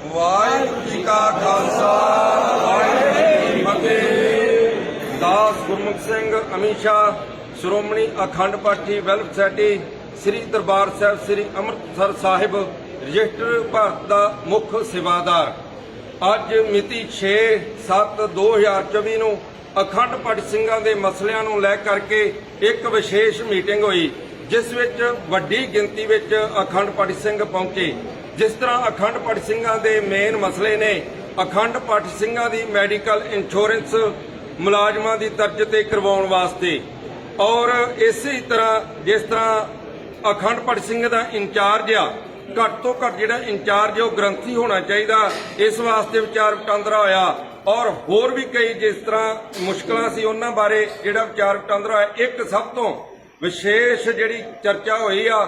ਕਾ ਖਾਲਸਾ, ਵਾਹਿਗੁਰੂ ਜੀ ਫਤਿਹ। ਦਾਸ Gurmukh Singh Amisha Shiromani Akhand Pathi welfare society, Sri Darbar Sahib, Sri Amritsar Sahib, register Bharat ਦਾ ਮੁੱਖ ਸੇਵਾਦਾਰ। ਅੱਜ ਮਿਤੀ 6/7/2024 ਨੂੰ ਅਖੰਡ ਪਾਠ ਸਿੰਘਾਂ ਦੇ ਮਸਲਿਆਂ ਨੂੰ ਲੈ ਕਰਕੇ ਇੱਕ ਵਿਸ਼ੇਸ਼ ਮੀਟਿੰਗ ਹੋਈ। ਜਿਸ ਵਿੱਚ ਵੱਡੀ ਗਿਣਤੀ ਵਿੱਚ ਅਖੰਡ ਪਾਠ ਸਿੰਘ ਪਹੁੰਚੇ। ਜਿਸ ਤਰ੍ਹਾਂ ਅਖੰਡ ਪਾਠ ਸਿੰਘਾਂ ਦੇ ਮੇਨ ਮਸਲੇ ਨੇ, ਅਖੰਡ ਪਾਠ ਸਿੰਘਾਂ ਦੀ ਮੈਡੀਕਲ ਇੰਸ਼ੋਰੈਂਸ ਮੁਲਾਜ਼ਮਾਂ ਦੀ ਤਰਜ ਤੇ ਕਰਵਾਉਣ ਵਾਸਤੇ। ਔਰ ਇਸੇ ਤਰ੍ਹਾਂ ਜਿਸ ਤਰ੍ਹਾਂ ਅਖੰਡ ਪਾਠ ਸਿੰਘ ਦਾ ਇੰਚਾਰਜ ਆ, ਘੱਟ ਤੋਂ ਘੱਟ ਜਿਹੜਾ ਇੰਚਾਰਜ ਉਹ ਗ੍ਰੰਥੀ ਹੋਣਾ ਚਾਹੀਦਾ। ਇਸ ਵਾਸਤੇ ਵਿਚਾਰ ਵਟਾਂਦਰਾ ਹੋਇਆ। ਔਰ ਹੋਰ ਵੀ ਕਈ ਜਿਸ ਤਰ੍ਹਾਂ ਮੁਸ਼ਕਲਾਂ ਸੀ, ਉਹਨਾਂ ਬਾਰੇ ਜਿਹੜਾ ਵਿਚਾਰ ਵਟਾਂਦਰਾ ਹੋਇਆ, ਇੱਕ ਸਭ ਤੋਂ ਵਿਸ਼ੇਸ਼ ਜਿਹੜੀ ਚਰਚਾ ਹੋਈ ਆ,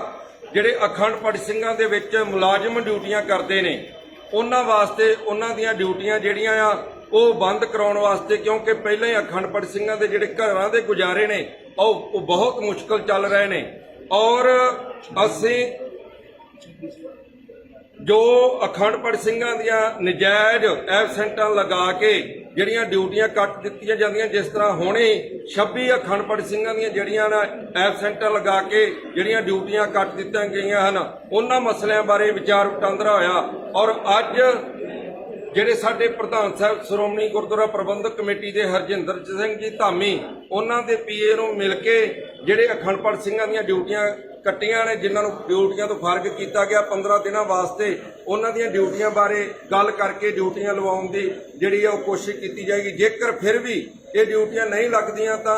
ਜਿਹੜੇ ਅਖੰਡ ਪਾਠ ਸਿੰਘਾਂ ਦੇ ਵਿੱਚ ਮੁਲਾਜ਼ਮ ਡਿਊਟੀਆਂ ਕਰਦੇ ਨੇ, ਉਹਨਾਂ ਵਾਸਤੇ ਉਹਨਾਂ ਦੀਆਂ ਡਿਊਟੀਆਂ ਜਿਹੜੀਆਂ ਆ, ਉਹ ਬੰਦ ਕਰਾਉਣ ਵਾਸਤੇ ਕਿਉਂਕਿ ਪਹਿਲਾਂ ਹੀ ਅਖੰਡ ਪਾਠ ਸਿੰਘਾਂ ਦੇ ਜਿਹੜੇ ਘਰਾਂ ਦੇ ਗੁਜ਼ਾਰੇ ਨੇ, ਉਹ ਉਹ ਬਹੁਤ ਮੁਸ਼ਕਲ ਚੱਲ ਰਹੇ ਨੇ। ਔਰ ਅਸੀਂ ਜੋ ਅਖੰਡ ਪਾਠ ਸਿੰਘਾਂ ਦੀਆਂ ਨਜਾਇਜ਼ ਐਬਸੈਂਟਾਂ ਲਗਾ ਕੇ ਜਿਹੜੀਆਂ ਡਿਊਟੀਆਂ ਕੱਟ ਦਿੱਤੀਆਂ ਜਾਂਦੀਆਂ, ਜਿਸ ਤਰ੍ਹਾਂ ਹੁਣੇ 26 ਅਖੰਡਪੜ ਸਿੰਘਾਂ ਦੀਆਂ ਜਿਹੜੀਆਂ ਨਾ ਐਬਸੈਂਟਾਂ ਲਗਾ ਕੇ ਜਿਹੜੀਆਂ ਡਿਊਟੀਆਂ ਕੱਟ ਦਿੱਤੀਆਂ ਗਈਆਂ ਹਨ, ਉਹਨਾਂ ਮਸਲਿਆਂ ਬਾਰੇ ਵਿਚਾਰ ਵਟਾਂਦਰਾ ਹੋਇਆ। ਔਰ ਅੱਜ ਜਿਹੜੇ ਸਾਡੇ ਪ੍ਰਧਾਨ ਸਾਹਿਬ ਸ਼੍ਰੋਮਣੀ ਗੁਰਦੁਆਰਾ ਪ੍ਰਬੰਧਕ ਕਮੇਟੀ ਦੇ ਹਰਜਿੰਦਰ ਸਿੰਘ ਜੀ ਧਾਮੀ, ਉਹਨਾਂ ਦੇ ਪੀਏ ਨੂੰ ਮਿਲ ਕੇ ਜਿਹੜੇ ਅਖੰਡ ਪਾਠ ਸਿੰਘਾਂ ਦੀਆਂ ਡਿਊਟੀਆਂ ਕੱਟੀਆਂ ਨੇ, ਜਿਨ੍ਹਾਂ ਨੂੰ ਡਿਊਟੀਆਂ ਤੋਂ ਫ਼ਰਕ ਕੀਤਾ ਗਿਆ 15 ਦਿਨਾਂ ਵਾਸਤੇ, ਉਹਨਾਂ ਦੀਆਂ ਡਿਊਟੀਆਂ ਬਾਰੇ ਗੱਲ ਕਰਕੇ ਡਿਊਟੀਆਂ ਲਵਾਉਣ ਦੀ ਜਿਹੜੀ ਆ ਉਹ ਕੋਸ਼ਿਸ਼ ਕੀਤੀ ਜਾਏਗੀ। ਜੇਕਰ ਫਿਰ ਵੀ ਇਹ ਡਿਊਟੀਆਂ ਨਹੀਂ ਲੱਗਦੀਆਂ ਤਾਂ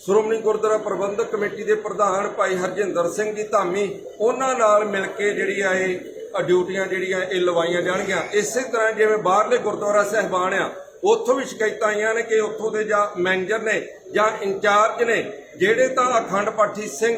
ਸ਼੍ਰੋਮਣੀ ਗੁਰਦੁਆਰਾ ਪ੍ਰਬੰਧਕ ਕਮੇਟੀ ਦੇ ਪ੍ਰਧਾਨ ਭਾਈ ਹਰਜਿੰਦਰ ਸਿੰਘ ਜੀ ਧਾਮੀ, ਉਹਨਾਂ ਨਾਲ ਮਿਲ ਕੇ ਜਿਹੜੀ ਆ ਇਹ ਡਿਊਟੀਆਂ ਜਿਹੜੀਆਂ ਇਹ ਲਵਾਈਆਂ ਜਾਣਗੀਆਂ। ਇਸੇ ਤਰ੍ਹਾਂ ਜਿਵੇਂ ਬਾਹਰਲੇ ਗੁਰਦੁਆਰਾ ਸਹਿਬਾਨ ਆ, ਉੱਥੋਂ ਵੀ ਸ਼ਿਕਾਇਤਾਂ ਆਈਆਂ ਨੇ ਕਿ ਉੱਥੋਂ ਦੇ ਜਾਂ ਮੈਨੇਜਰ ਨੇ ਜਾਂ ਇੰਚਾਰਜ ਨੇ, ਜਿਹੜੇ ਤਾਂ ਅਖੰਡ ਪਾਠੀ ਸਿੰਘ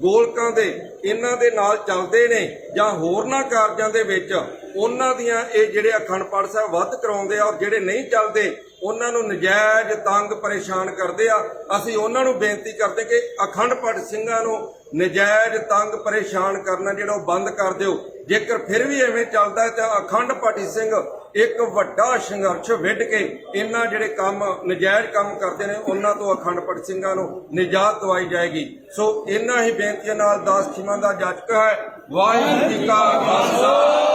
ਗੋਲਕਾਂ ਦੇ, ਇਹਨਾਂ ਦੇ ਨਾਲ ਚੱਲਦੇ ਨੇ ਜਾਂ ਹੋਰਨਾਂ ਕਾਰਜਾਂ ਦੇ ਵਿੱਚ, ਉਹਨਾਂ ਦੀਆਂ ਇਹ ਜਿਹੜੇ ਅਖੰਡ ਪਾਠ ਸਾਹਿਬ ਵੱਧ ਕਰਾਉਂਦੇ ਆ ਔਰ ਜਿਹੜੇ ਨਹੀਂ ਚੱਲਦੇ, ਉਹਨਾਂ ਨੂੰ ਨਜਾਇਜ਼ ਤੰਗ ਪਰੇਸ਼ਾਨ ਕਰਦੇ ਆ। ਅਸੀਂ ਉਹਨਾਂ ਨੂੰ ਬੇਨਤੀ ਕਰਦੇ ਕਿ ਅਖੰਡ ਪਾਠ ਸਿੰਘਾਂ ਨੂੰ ਨਜਾਇਜ਼ ਤੰਗ ਪਰੇਸ਼ਾਨ ਕਰਨਾ ਜਿਹੜਾ ਉਹ ਬੰਦ ਕਰ ਦਿਓ। ਜੇਕਰ ਫਿਰ ਵੀ ਐਵੇਂ ਚੱਲਦਾ ਤਾਂ ਅਖੰਡ ਪਾਠੀ ਸਿੰਘ ਇੱਕ ਵੱਡਾ ਸੰਘਰਸ਼ ਵਿੱਢ ਕੇ ਇਹਨਾਂ ਜਿਹੜੇ ਕੰਮ, ਨਜਾਇਜ਼ ਕੰਮ ਕਰਦੇ ਨੇ, ਉਹਨਾਂ ਤੋਂ ਅਖੰਡ ਪਾਠ ਸਿੰਘਾਂ ਨੂੰ ਨਿਜਾਤ ਦਵਾਈ ਜਾਏਗੀ। ਸੋ ਇਹਨਾਂ ਹੀ ਬੇਨਤੀਆਂ ਨਾਲ ਦਾਸ ਖਿਮਾ ਦਾ ਜਾਚਕ ਹੈ। ਵਾਹਿਗੁਰੂ ਜੀ ਕਾ ਖਾਲਸਾ।